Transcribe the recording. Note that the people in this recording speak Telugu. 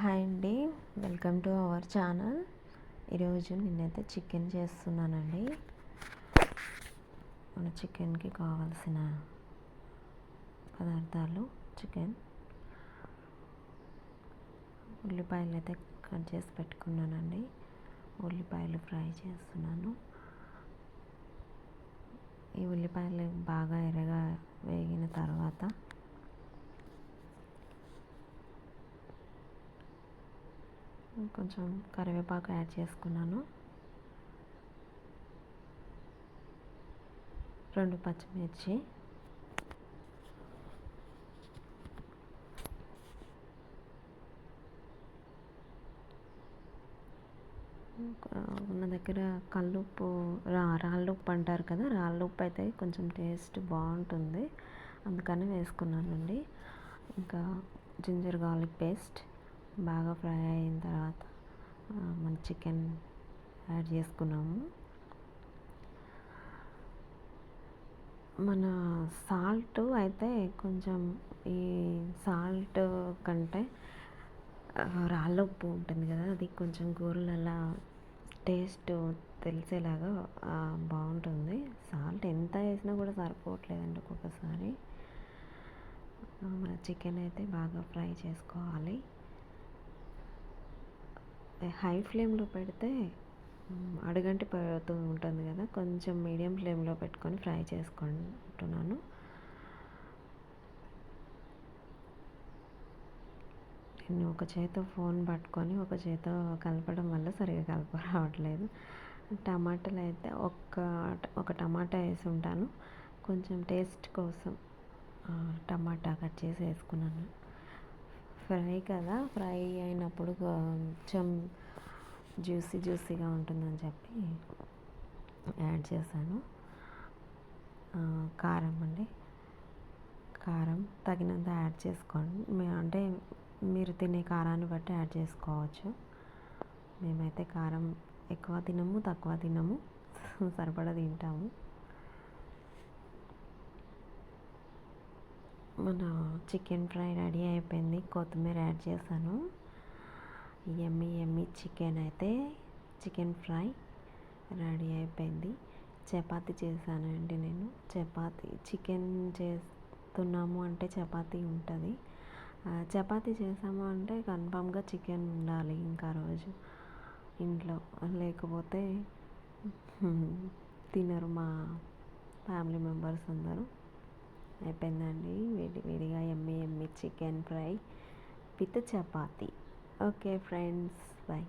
హాయ్ అండి. వెల్కమ్ టు అవర్ ఛానల్ ఈరోజు నేనైతే చికెన్ చేస్తున్నానండి. మన చికెన్కి కావాల్సిన పదార్థాలు చికెన్. ఉల్లిపాయలు అయితే కట్ చేసి పెట్టుకున్నానండి. ఉల్లిపాయలు ఫ్రై చేస్తున్నాను. ఈ ఉల్లిపాయలు బాగా ఎర్రగా వేగిన తర్వాత కొంచెం కరివేపాకు యాడ్ చేసుకున్నాను. రెండు పచ్చిమిర్చి. ఉన్న దగ్గర కల్లుప్పు రా రాళ్ళుప్పు అంటారు కదా రాళ్ళుప్పు అయితే కొంచెం టేస్ట్ బాగుంటుంది. అందుకని వేసుకున్నానండి. ఇంకా జింజర్ గార్లిక్ పేస్ట్. బాగా ఫ్రై అయిన తర్వాత మన చికెన్ యాడ్ చేసుకున్నాము. మన సాల్ట్ అయితే కొంచెం ఈ సాల్ట్ కంటే రాళ్ళ ఉప్పు ఉంటుంది కదా అది కొంచెం కూరలలో టేస్ట్ తెలిసేలాగా బాగుంటుంది. సాల్ట్ ఎంత వేసినా కూడా సరిపోవట్లేదండి ఒక్కొక్కసారి. మన చికెన్ అయితే బాగా ఫ్రై చేసుకోవాలి. హై ఫ్లేమ్లో పెడితే అడుగంటి పడుతూ ఉంటుంది కదా కొంచెం మీడియం ఫ్లేమ్లో పెట్టుకొని ఫ్రై చేసుకుంటున్నాను. నేను ఒక చేత ఫోన్ పట్టుకొని ఒక చేత కలపడం వల్ల సరిగా కలప రావట్లేదు. టమాటాలు అయితే ఒక్క ఒక టమాటా వేసి ఉంటాను. కొంచెం టేస్ట్ కోసం టమాటా కట్ చేసి వేసుకున్నాను. ఫ్రై కదా ఫ్రై అయినప్పుడు కొంచెం జ్యూసీ జ్యూసీగా ఉంటుందని చెప్పి యాడ్ చేశాను. కారం అండి. కారం తగినంత యాడ్ చేసుకోండి. అంటే మీరు తినే కారాన్ని బట్టి యాడ్ చేసుకోవచ్చు. మేమైతే కారం ఎక్కువ తినము తక్కువ తినము సరిపడా తింటాము. మన చికెన్ ఫ్రై రెడీ అయిపోయింది. కొత్తిమీర యాడ్ చేశాను. ఎమ్మి ఎమ్మి చికెన్ అయితే చికెన్ ఫ్రై రెడీ అయిపోయింది. చపాతి చేశానండి నేను. చపాతి చికెన్ చేస్తున్నాము అంటే చపాతీ ఉంటుంది. చపాతి చేసాము అంటే కన్ఫామ్గా చికెన్ ఉండాలి ఇంకా రోజు. ఇంట్లో లేకపోతే తినరు మా ఫ్యామిలీ మెంబర్స్ అందరూ. అయిపోయిందండి. వేడి వేడిగా ఎమ్మి ఎమ్మి chicken fry with chapati. Okay friends bye